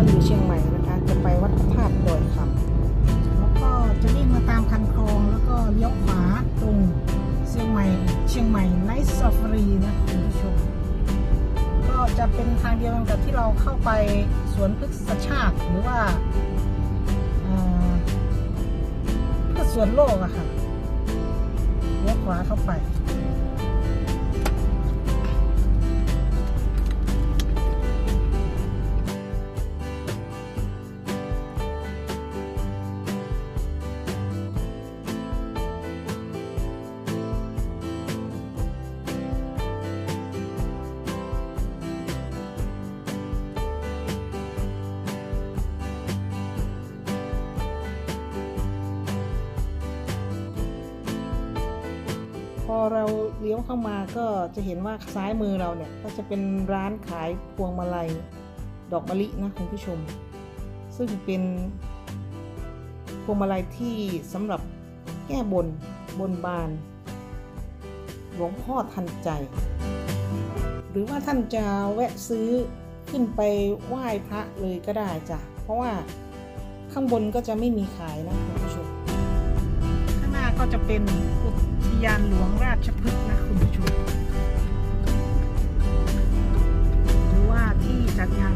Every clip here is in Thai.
รอยู่เชียงใหม่นะคะ จะไปวัดพระธาตุดอยคำแล้วก็จะวิ่งมาตามคันคลองแล้วก็เลี้ยวขวาตรงเชียงใหม่ เชียงใหม่ไนท์ซ f ฟ r รีนะคุณผู้ชมก็จะเป็นทางเดียวกันกับที่เราเข้าไปสวนพฤกษชาติหรือว่าเอ่อสวนโลกอะค่ะเลี้ยวขวาเข้าไป เราเลี้ยวเข้ามาก็จะเห็นว่าซ้ายมือเราเนี่ยก็จะเป็นร้านขายพวงมาลัยดอกมะลินะคุณผู้ชม ซึ่งเป็นพวงมาลัยที่สำหรับแก้บนบนบาน หลวงพ่อทันใจ หรือว่าท่านจะแวะซื้อขึ้นไปไหว้พระเลยก็ได้จ้ะ เพราะว่าข้างบนก็จะไม่มีขายนะคุณผู้ชม ข้างหน้าก็จะเป็นอุ ทยานหลวงราชพฤกษ์นะคุณผู้ชม หรือว่าที่จัดงานพืชสวน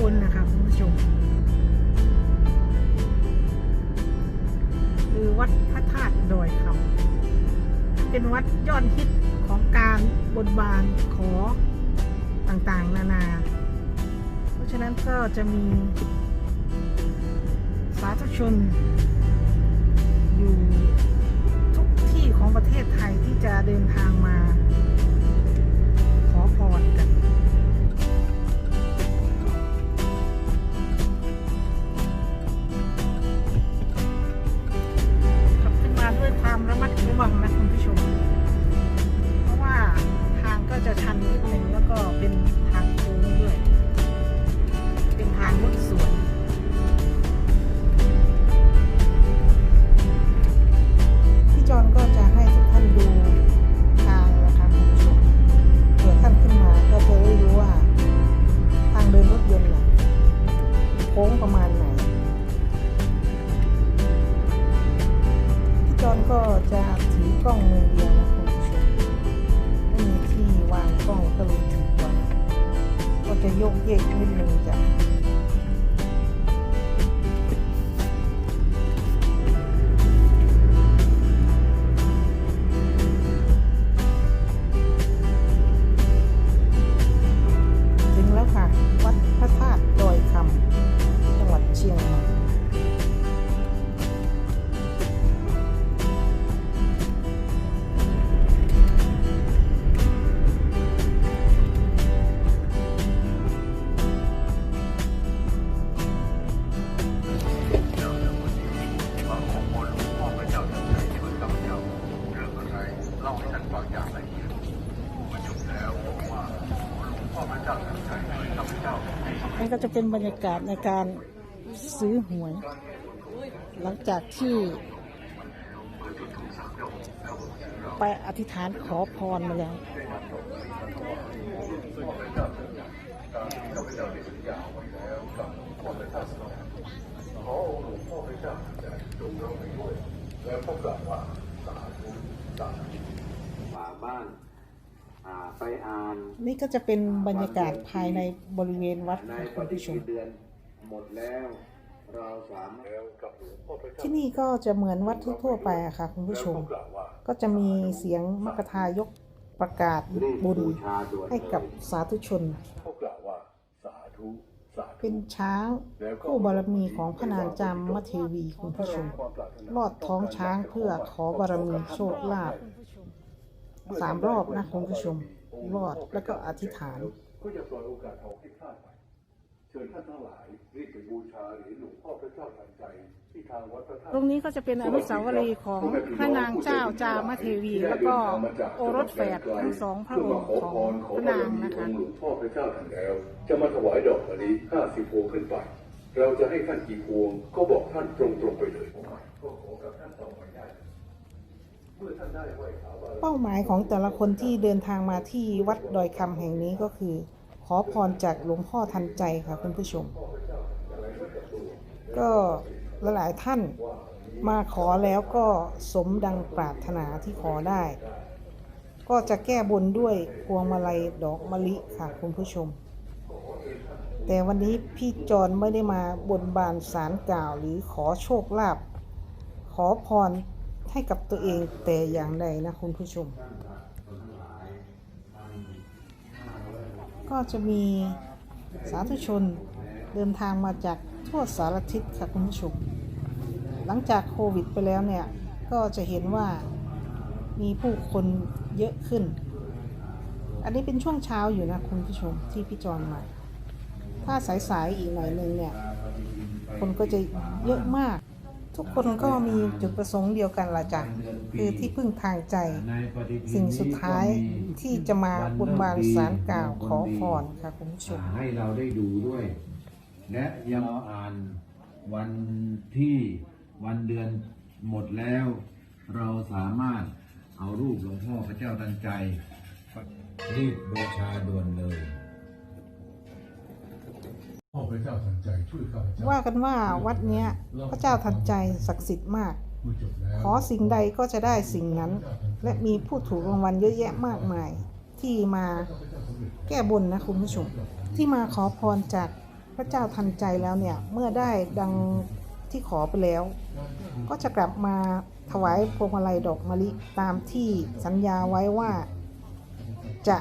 บนนะคะคุณผู้ชมคือวัดพระธาตุดอยคำเป็นวัดยอดฮิตของการบนบานขอต่างๆ นานา เพราะฉะนั้นก็จะมีสาธุชน อยู่ทุกที่ของประเทศไทยที่จะเดินทาง ก็จะถือกล้องมือเดียวนะคุณผู้ชมไม่มีที่วางกล้องก็เลยถือไว้ก็จะยกเยกนิดนึงจ้ะถึงแล้วค่ะ นี่ก็จะเป็นบรรยากาศในการซื้อหวย หลังจากที่ ไปอธิษฐานขอพรมาแล้วขอหลวงพ่อพระเจ้าจงรับไปด้วยแล้วก็กล่าวว่าสาธุสาธุ ฝาบ้านอ่าไปอ่า นนี่ก็จะเป็นบรรยากาศภายในบริเวณวัดในค่ะปคุณฏิผู้ชทิมนเดือนหมดแล้วเราสามารถแล้วกับหลวงพ่อพระเจ้าที่นี่ก็จะเหมือนวัดทั่วๆไปอะค่ะคุณผู้ชมแล้วก็กล่าวว่าก็จะมีเสียงมกทายกประกาศรีบบุญบูชาด่วนให้กับเลยสาธุชนเขากล่าวว่าสาธุสาธุเป็นช้างคู่บารมีของพระนางจามมเทวีคุณผู้ชมลอดท้องช้างเพื่อขอบารมีโชคลาภสามรอบนะคุณผู้ชม รอดแล้วก็อธิษฐานก็จะปล่อยโอกาสทองที่พลาดไปเชิญท่านทั้งหลายรีบไปบูชาเหรียญหลวงพ่อพระเจ้าทันใจตรงนี้ก็จะเป็นอนุสาวรีย์ของพระนางเจ้าจามเทวี แล้วก็โอรสแฝดทั้งสองพระองค์ของพระนางนะคะหลวงพ่อพระเจ้าท่านแล้ว จะมาถวายดอกมะลิห้าสิบพวงขึ้นไป เราจะให้ท่านกี่พวงก็บอกท่านตรงๆไปเลยก็ขอกับท่านต่อไปได้ เป้าหมายของแต่ละคนที่เดินทางมาที่วัดดอยคำแห่งนี้ก็คือ ขอพรจากหลวงพ่อทันใจค่ะคุณผู้ชม ก็หลายท่านมาขอแล้วก็สมดังปรารถนาที่ขอได้ ก็จะแก้บนด้วยพวงมาลัยดอกมะลิค่ะคุณผู้ชม แต่วันนี้พี่จอนไม่ได้มาบนบานสารกล่าวหรือขอโชคลาภขอพร ให้กับตัวเองแต่อย่างใดนะคุณผู้ชม ก็จะมีสาธุชนเดินทางมาจากทั่วสารทิศค่ะคุณผู้ชม หลังจากโควิดไปแล้วเนี่ย ก็จะเห็นว่ามีผู้คนเยอะขึ้น อันนี้เป็นช่วงเช้าอยู่นะคุณผู้ชมที่พี่จอนมา ถ้าสายๆอีกหน่อยหนึงเนี่ย คนก็จะเยอะมาก ทุกคนก็มีจุดประสงค์เดียวกันละจ้ะคือที่พึ่งทางใจ สิ่งสุดท้ายที่จะมาบนบานสารกล่าวขอพรค่ะคุณผู้ชมให้เราได้ดูด้วย และยังอ่านวันที่วันเดือนหมดแล้ว เราสามารถเอารูปหลวงพ่อพระเจ้าตันใจรีบบูชาด่วนเลย พ่อพระเจ้าทันใจช่วยข้าพเจ้าว่ากันว่าวัดเนี้ยพระเจ้าทันใจศักดิ์สิทธิ์มากเมื่อจบแล้วขอสิ่งใดก็จะได้สิ่งนั้น และมีผู้ถูกรางวัลเยอะแยะมากมาย ที่มาแก้บนนะคุณผู้ชมที่มาขอพรจากพระเจ้าทันใจแล้วเนี่ยเมื่อได้ดังที่ขอไปแล้ว ก็จะกลับมาถวายพวงมาลัยดอกมะลิตามที่สัญญาไว้ว่า จะ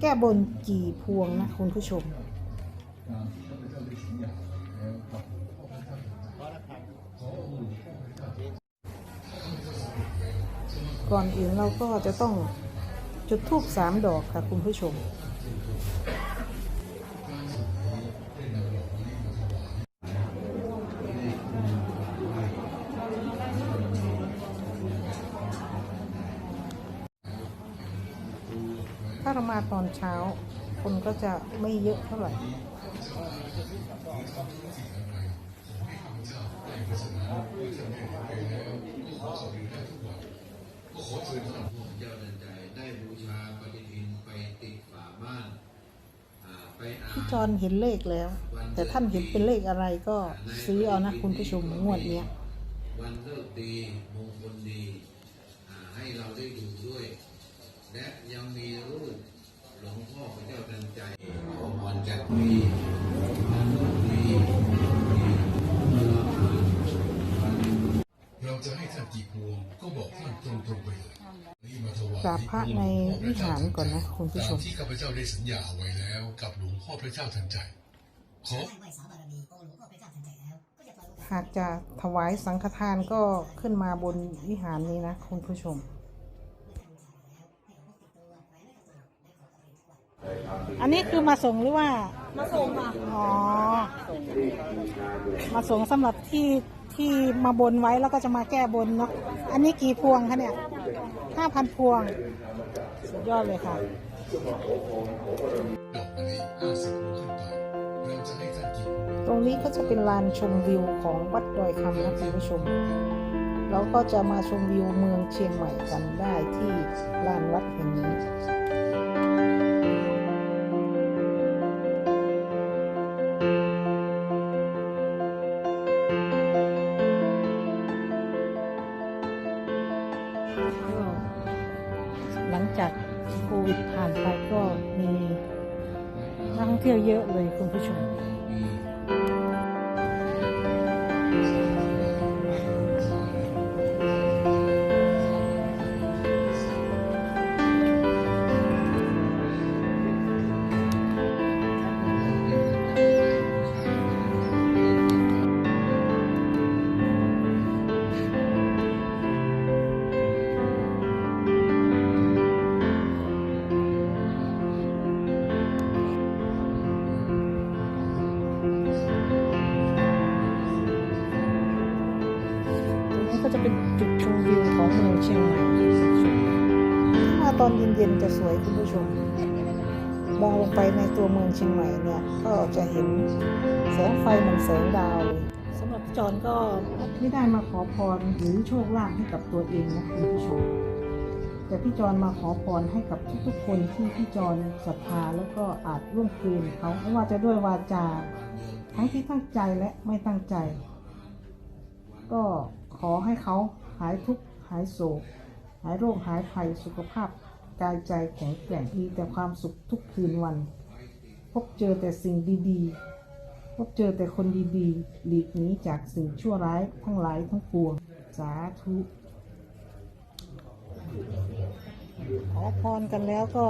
แก้บนกี่พวงนะคุณผู้ชม ก่อนอื่นเราก็จะต้องจุดทูบสามดอกค่ะคุณผู้ชม ถ้าเรามาตอนเช้า คนก็จะไม่เยอะเท่าไหร่ เจ้าตันใจได้บูชาปฏิทินไปติดฝาบ้านอ่าไปอ่านพี่จอนเห็นเลขแล้ว แต่ท่านเห็นเป็นเลขอะไรก็ซื้อเอานะคุณผู้ชมงวดเนี้ยวันเลิกดีมงคลดีอ่าให้เราได้ดูด้วย และยังมีรูป หลวงพ่อพระเจ้าตันใจของวันจักรีวันเลิกดีมื่อเราอ่านวันเราจะให้ท่านกี่พวงก็บอกท่านตรงๆไปเลยนี่มาถวายกราบพระในวิหารก่อนนะคุณผู้ชมที่ข้าพเจ้าได้สัญญาไว้แล้ว กับหลวงพ่อพระเจ้าทันใจขอไหว้สาบารมีองค์หลวงพ่อพระเจ้าทันใจหากจะถวายสังฆทานก็ขึ้นมาบนวิหารนี้นะคุณผู้ชม อันนี้คือมาส่งหรือว่า มาส่งค่ะ อ๋อ มาส่งสำหรับที่ที่มาบนไว้แล้วก็จะมาแก้บนเนาะ อันนี้กี่พวงคะเนี่ยห้าพันพวง สุดยอดเลยค่ะตรงนี้ก็จะเป็นลานชมวิวของวัดดอยคำนะคุณผู้ชมเราก็จะมาชมวิวเมืองเชียงใหม่กันได้ที่ลานวัดแห่งนี้ กท่องเมองลงไปในตัวเมืองเชียงใหม่เนี่ยก็จะเห็นแสงไฟเหมือนแสงดาวเลยสำหรับพี่จอนก็ไม่ได้มาขอพรหรือโชคลาภให้กับตัวเองนะคุณผู้ชมแต่พี่จอนมาขอพรให้กับทุกๆคนที่พี่จอนศรัทธาแล้วก็อาจร่วมเกินเขาไม่ว่าจะด้วยวาจาทั้งที่ตั้งใจและไม่ตั้งใจ ก็ขอให้เขาหายทุกข์หายโศก หายโรคหายภัยสุขภาพ กายใจแข็งแกร่งมีแต่ความสุขทุกคืนวัน พบเจอแต่สิ่งดีๆ พบเจอแต่คนดีๆ หลีกหนีจากสิ่งชั่วร้ายทั้งหลายทั้งปวง สาธุขอพรกันแล้วก็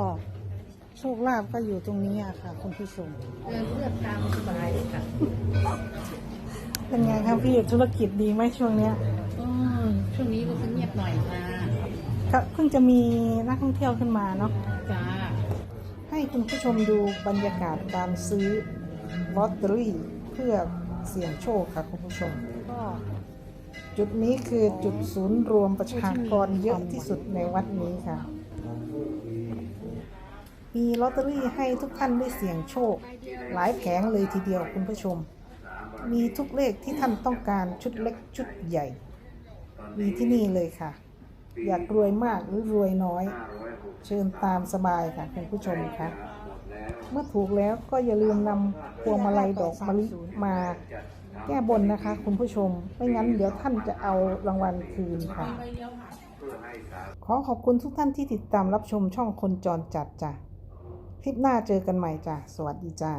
โชคลาภก็อยู่ตรงนี้อะค่ะ คุณผู้ชมเดินเลือกตามสบายเลยค่ะ เป็นไงครับพี่ธุรกิจดีไหมช่วงเนี้ย อืมช่วงนี้ก็เงียบหน่อยค่ะ ก็เพิ่งจะมีนักท่องเที่ยวขึ้นมาเนาะจ้าให้คุณผู้ชมดูบรรยากาศการซื้อลอตเตอรี่เพื่อเสี่ยงโชคค่ะคุณผู้ชม ก็จุดนี้คือจุดศูนย์รวมประชากรเยอะที่สุดในวัดนี้ค่ะ มีลอตเตอรี่ให้ทุกท่านได้เสี่ยงโชค หลายแผงเลยทีเดียวคุณผู้ชม มีทุกเลขที่ท่านต้องการชุดเล็กชุดใหญ่ มีที่นี่เลยค่ะ อยากรวยมากหรือรวยน้อย เชิญตามสบายค่ะคุณผู้ชมค่ะ เมื่อถูกแล้วก็อย่าลืมนำพวงมาลัยดอกมะลิมาแก้บนนะคะ คุณผู้ชม ไม่งั้นเดี๋ยวท่านจะเอารางวัลคืนค่ะ ขอขอบคุณทุกท่านที่ติดตามรับชมช่องคนจรจัดจ้ะ คลิปหน้าเจอกันใหม่จ้ะ สวัสดีจ้า